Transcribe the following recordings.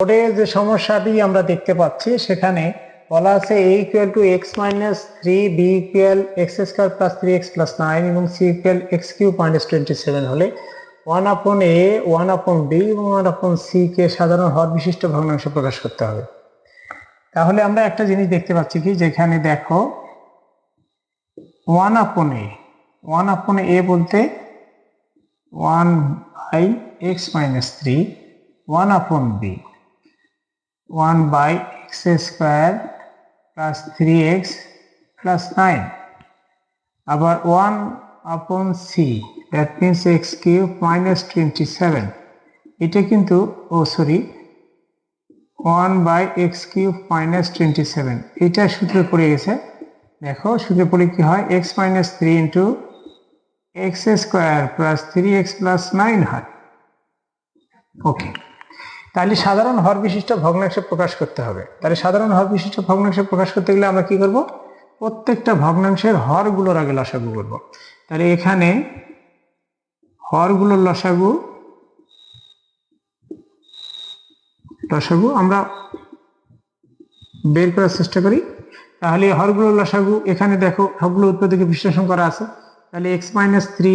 বোর্ডে যে সমস্যাটি আমরা দেখতে পাচ্ছি, সেখানে বলা আছে A equal to x minus three B equal x square plus three x plus nine এবং C equal x cube minus twenty seven হলে one upon A one upon B এবং ওয়ান আপন সি কে সাধারণ হর বিশিষ্ট ভগ্নাংশ প্রকাশ করতে হবে। তাহলে আমরা একটা জিনিস দেখতে পাচ্ছি কি, যেখানে দেখো one upon A one upon A বলতে one by x minus three one upon B one by x square plus three x plus nine আবার one upon C that means x cube minus twenty seven এটা কিন্তু, ও sorry one by x cube minus twenty seven এটা সূত্রে পড়ে গেছে। দেখো, সূত্রে পড়ে কি হয়? Minus three into x square plus three x plus nine হয়। ওকে তাহলে সাধারণ হর বিশিষ্ট ভগ্নাংশে প্রকাশ করতে হবে। তাহলে সাধারণ হর বিশিষ্ট ভগ্নাংশে প্রকাশ করতে গেলে আমরা কি করব? প্রত্যেকটা ভগ্নাংশের হরগুলোর আগে লসাগু করব। তাহলে এখানে হরগুলোর লসাগু লসাগু আমরা বের করার চেষ্টা করি। তাহলে হরগুলোর লসাগু এখানে দেখো সবগুলো উৎপাদকে বিশ্লেষণ করা আছে। তাহলে x minus three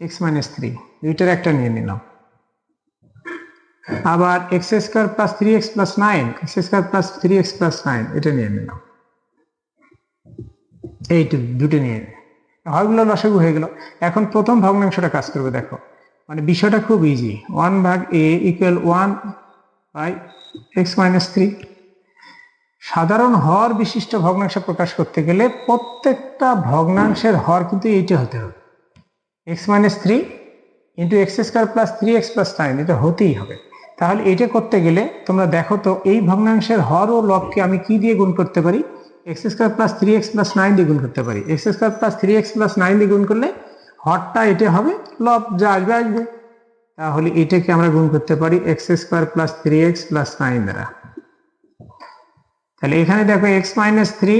x minus three দুইটার একটা নিয়ে নিলাম। আবার x square plus three x plus nine x square plus three x plus nine এটা নিয়ে নিলাম। এইটু দুটো নিয়ে হরগুলো লসাগু হয়ে গেল। এখন প্রথম ভগ্নাংশটা কাজ করবে, দেখো। মানে বিষয়টা খুব ইজি ওয়ান ভাগ A equal one by x minus three সাধারণ হর বিশিষ্ট ভগ্নাংশ প্রকাশ করতে গেলে প্রত্যেকটা ভগ্নাংশের হর কিন্তু এইটা হতে হবে। X minus three into x square plus three x plus nine এটা হতেই হবে। তাহলে এটা করতে গেলে তোমরা দেখো তো এই ভগ্নাংশের হর ও লবকে আমি কি দিয়ে গুণ করতে পারি? X square plus three x plus nine দিয়ে গুণ করতে পারি। X square plus three x plus nine দিয়ে গুণ করলে হরটা এটা হবে লব, যা আসবে আসবে। তাহলে এটাকে আমরা গুণ করতে পারি x square plus three x plus nine দ্বারা। তাহলে এখানে দেখো x minus three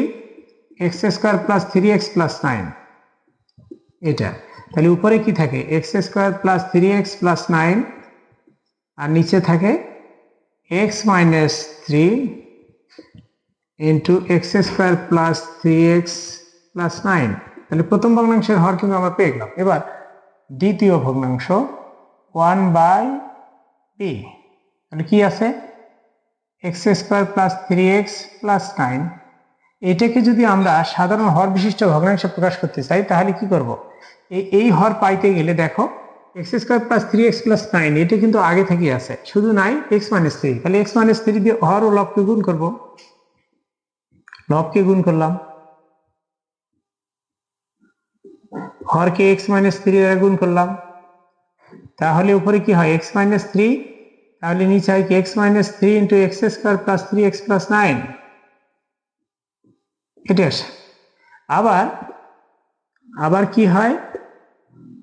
x square plus three x plus nine এটা। তাহলে উপরে কি থাকে? X square plus three x plus nine আর নিচে থাকে x minus three into x square plus three x plus nine তাহলে প্রথম ভগ্নাংশের হর কিন্তু আমরা পেয়ে গেলাম। এবার দ্বিতীয় ভগ্নাংশ ওয়ান বাই বি তাহলে কি আছে? X square plus three x plus nine এটাকে যদি আমরা সাধারণ হর বিশিষ্ট ভগ্নাংশ প্রকাশ করতে চাই, তাহলে কি করব? এই এই হর পাইতে গেলে দেখো x square plus three x plus nine এটা কিন্তু আগে থেকেই আছে। শুধু নাই এক্স মাইনাস থ্রি তাহলে এক্স মাইনাস থ্রি দিয়ে হর ও লবকে গুণ করব। লবকে গুণ করলাম। হরকে এক্স মাইনাস থ্রি দ্বারা গুণ করলাম। তাহলে উপরে কি হয়? এক্স মাইনাস থ্রি তাহলে নিচে হয় কি? X minus three into x square plus three x plus nine এটা আসে। আবার আবার কি হয়?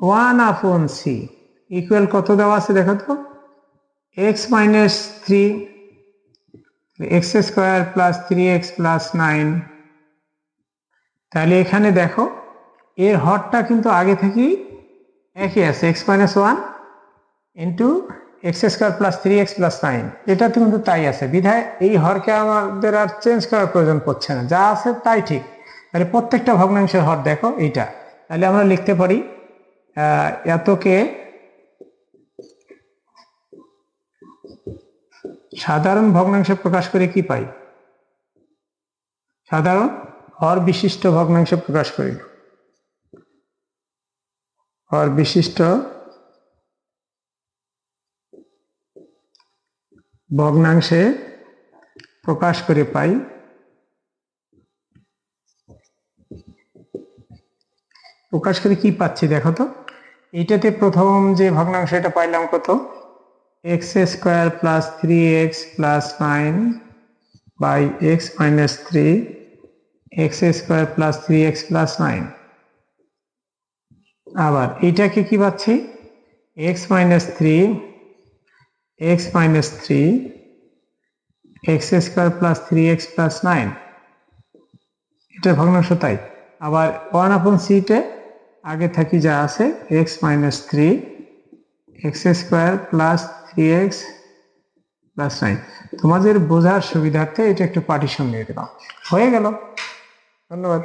ওয়ান আপন সি ইকুয়াল কত দেওয়া আছে দেখো তো? X minus three, x square plus three x plus nine. তাহলে এখানে দেখো, এর হরটা কিন্তু আগে থেকেই একই আছে, x minus one into x square plus three x plus nine. এটা কিন্তু তাই আছে। বিধায় এই হরকে আমাদের আর চেঞ্জ করার প্রয়োজন পড়ছে না। যা আছে তাই ঠিক। তাহলে প্রত্যেকটা ভগ্নাংশের হর দেখো, এইটা। তাহলে আমরা লিখতে পারি এতকে সাধারণ ভগ্নাংশে প্রকাশ করে কি পাই? সাধারণ হর বিশিষ্ট ভগ্নাংশে প্রকাশ করি। হর বিশিষ্ট ভগ্নাংশে প্রকাশ করে পাই প্রকাশ করে কি পাচ্ছি দেখো তো। এইটাতে প্রথম যে ভগ্নাংশ এটা পাইলাম কত? X square plus three x plus nine by x minus three x square plus three x plus nine আবার এইটাকে কি পাচ্ছি? X minus three x minus three x square plus three x plus nine এটা ভগ্নাংশ তাই। আবার one আপন সিটে আগে থাকি যা আছে x minus three x square plus three x plus nine তোমাদের বোঝার সুবিধার্থে এটা একটু পার্টিশন দিয়ে দিলাম। হয়ে গেল। ধন্যবাদ।